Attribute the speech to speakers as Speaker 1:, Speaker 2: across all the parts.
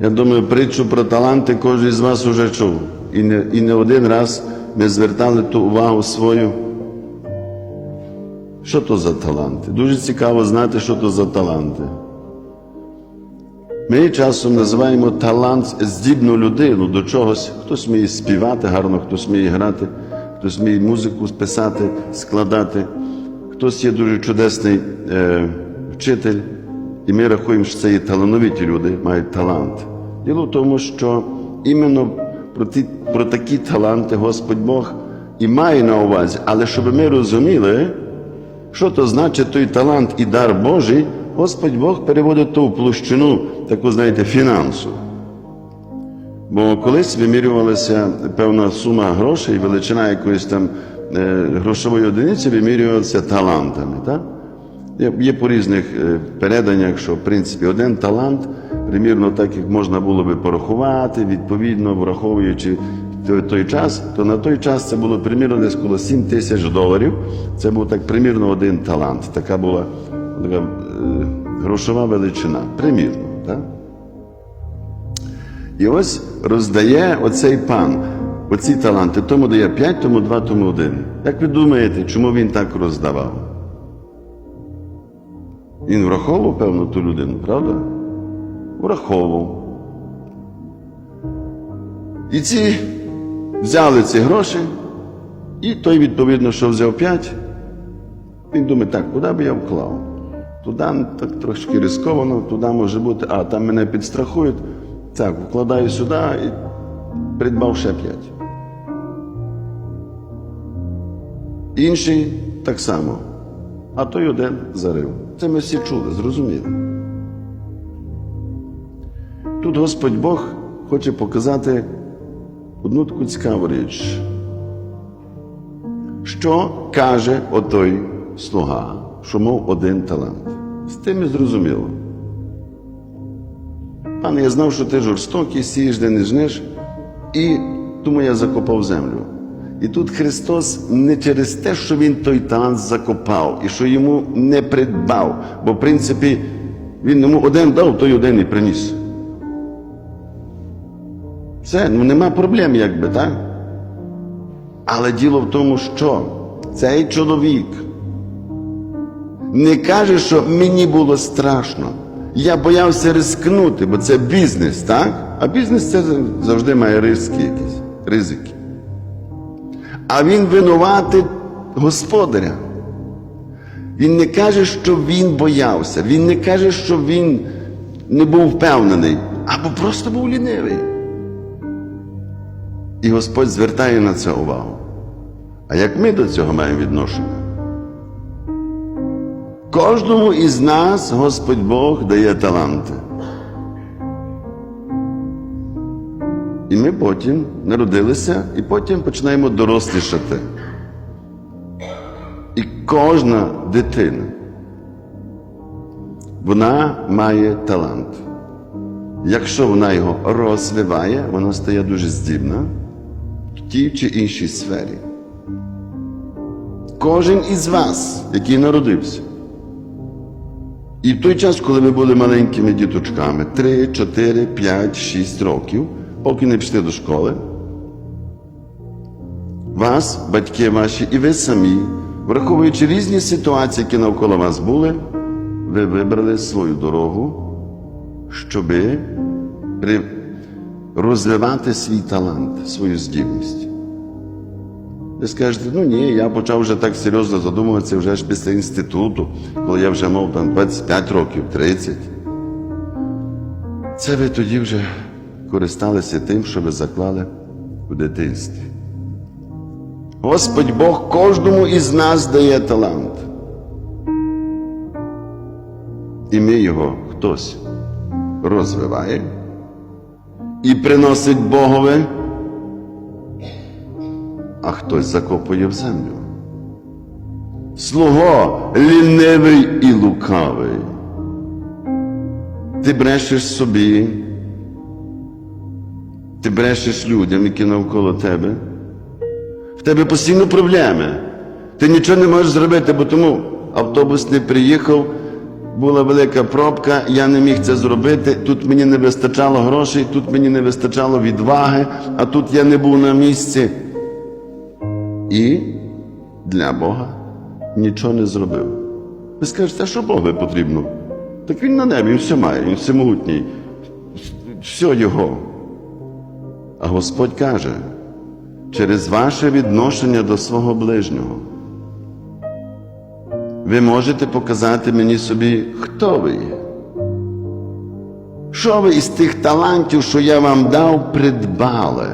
Speaker 1: Я думаю, притчу про таланти кожен з вас уже чув. І не, і не один раз ми звертали ту увагу свою. Що то за таланти? Дуже цікаво знати, що то за таланти. Ми часом називаємо талант здібну людину до чогось. Хтось вміє співати гарно, хтось вміє грати, хтось вміє музику писати, складати, хтось є дуже чудесний е, вчитель, і ми рахуємо, що це є талановиті люди, мають талант. Діло в тому, що іменно про, ті, про такі таланти Господь Бог і має на увазі, але щоб ми розуміли, що то значить той талант і дар Божий, Господь Бог переводить ту площину, таку, знаєте, фінансу. Бо колись вимірювалася певна сума грошей, величина якоїсь там е, грошової одиниці вимірювалася талантами. Так? Є, по різних е, переданнях, що в принципі один талант, примірно так як можна було би порахувати, відповідно враховуючи той, той час, то на той час це було примірно десь коло 7 тисяч доларів. Це був так примірно один талант. Така була така, е, грошова величина. Примірно. Так? І ось роздає оцей пан оці таланти. Тому дає 5, тому 2, тому 1. Як ви думаєте, чому він так роздавав? Він враховував, певно, ту людину, правда? Враховував. І ці взяли ці гроші, і той, відповідно, що взяв 5, він думає, так, куди би я вклав? Туди так трошки ризиковано, туди може бути, а там мене підстрахують. Так, вкладаю сюди і придбав ще 5. Інший так само. А той один зарив. Це ми всі чули, зрозуміли. Тут Господь Бог хоче показати одну таку цікаву річ. Що каже отой слуга, що мав один талант? З тим і зрозуміло. Пане, я знав, що ти жорстокий, сієш, де не жнеш, і тому я закопав землю. І тут Христос не через те, що Він той талант закопав і що йому не придбав, бо в принципі він йому один дав, той один і приніс. Все, ну нема проблем, якби, так? Але діло в тому, що цей чоловік не каже, що мені було страшно. Я боявся рискнути, бо це бізнес, так? А бізнес це завжди має риски якісь, ризики. А він винуватий господаря. Він не каже, що він боявся, він не каже, що він не був впевнений, або просто був лінивий. І Господь звертає на це увагу. А як ми до цього маємо відношення? Кожному із нас Господь Бог дає таланти. І ми потім народилися, і потім починаємо дорослішати. І кожна дитина, вона має талант. Якщо вона його розвиває, вона стає дуже здібна в тій чи іншій сфері. Кожен із вас, який народився, і в той час, коли ви були маленькими діточками, 3, 4, 5, 6 років, поки не пішли до школи, вас, батьки ваші, і ви самі, враховуючи різні ситуації, які навколо вас були, ви вибрали свою дорогу, щоби розвивати свій талант, свою здібність. Ви скажете, ну ні, я почав вже так серйозно задумуватися вже ж після інституту, коли я вже мав там 25 років, 30. Це ви тоді вже користалися тим, що ви заклали у дитинстві. Господь Бог кожному із нас дає талант. І ми його хтось розвиває і приносить Богові а хтось закопує в землю. Слуго лінивий і лукавий. Ти брешеш собі, ти брешеш людям, які навколо тебе. В тебе постійно проблеми. Ти нічого не можеш зробити, бо тому автобус не приїхав, була велика пробка, я не міг це зробити. Тут мені не вистачало грошей, тут мені не вистачало відваги, а тут я не був на місці. І для Бога нічого не зробив. Ви скажете, а що Богові потрібно? Так він на небі, він все має, він всемогутній, все його. А Господь каже, через ваше відношення до свого ближнього. Ви можете показати мені собі, хто ви є. Що ви із тих талантів, що я вам дав, придбали?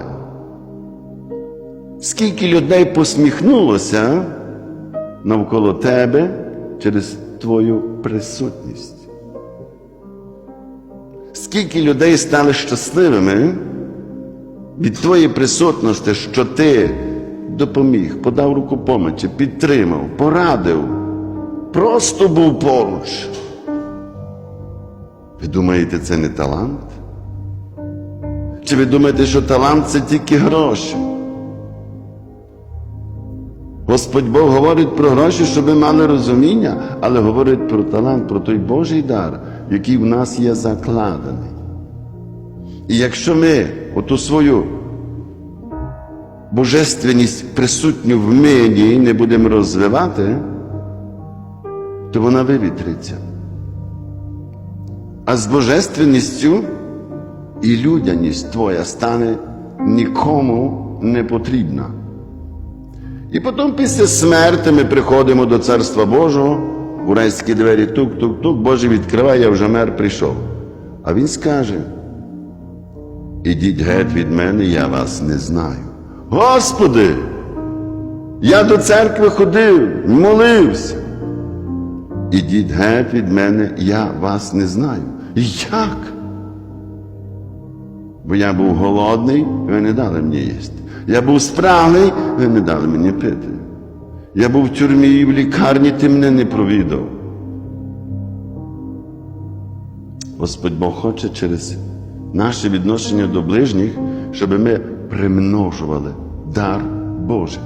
Speaker 1: Скільки людей посміхнулося навколо тебе через твою присутність? Скільки людей стали щасливими від твоєї присутності, що ти допоміг, подав руку помочі, підтримав, порадив, просто був поруч. Ви думаєте, це не талант? Чи ви думаєте, що талант це тільки гроші? Господь Бог говорить про гроші, щоб ми мали розуміння, але говорить про талант, про той Божий дар, який в нас є закладений. І якщо ми оту свою божественність присутню в мені не будемо розвивати, то вона вивітриться. А з божественністю і людяність твоя стане нікому не потрібна. І потім після смерти ми приходимо до Царства Божого, у райські двері тук-тук-тук, Боже відкриває, я вже мер прийшов. А він скаже: Ідіть геть від мене, я вас не знаю. Господи, я до церкви ходив, молився. Ідіть геть від мене, я вас не знаю. Як? Бо я був голодний, ви не дали мені їсти. Я був спраглий, ви не дали мені пити. Я був в тюрмі і в лікарні, ти мене не провідав. Господь Бог хоче через наше відношення до ближніх, щоб ми примножували дар Божий.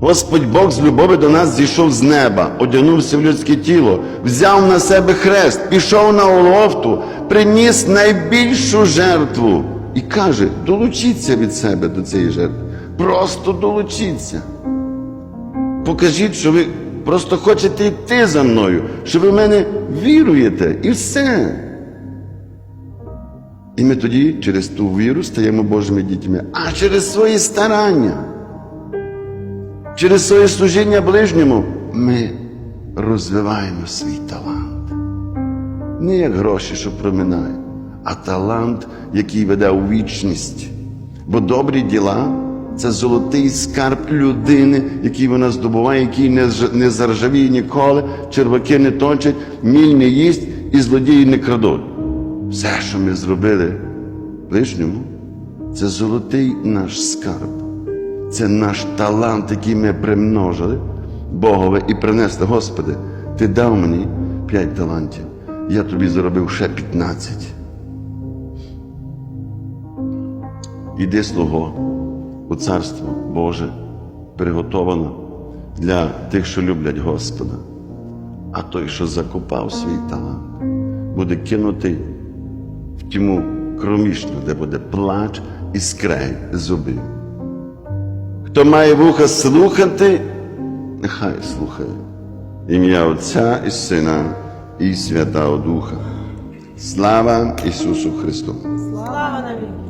Speaker 1: Господь Бог з любові до нас зійшов з неба, одягнувся в людське тіло, взяв на себе хрест, пішов на Олофту, приніс найбільшу жертву і каже: долучіться від себе до цієї жертви. Просто долучіться. Покажіть, що ви просто хочете йти за мною, що ви в мене віруєте, і все. І ми тоді через ту віру стаємо Божими дітьми, а через свої старання. Через своє служіння ближньому ми розвиваємо свій талант. Не як гроші, що проминають, а талант, який веде у вічність. Бо добрі діла це золотий скарб людини, який вона здобуває, який не, заржавіє ніколи, черваки не точать, міль не їсть і злодії не крадуть. Все, що ми зробили ближньому, це золотий наш скарб. Це наш талант, який ми примножили Богове і принесли. Господи, Ти дав мені п'ять талантів, я тобі заробив ще 15. Іди, слуго, у царство Боже, приготовано для тих, що люблять Господа. А той, що закопав свій талант, буде кинутий в тьму кромішну, де буде плач і скрей зубів. Хто має вуха слухати, нехай слухає. Ім'я Отця і Сина і Святого Духа. Слава Ісусу Христу!
Speaker 2: Слава навіки!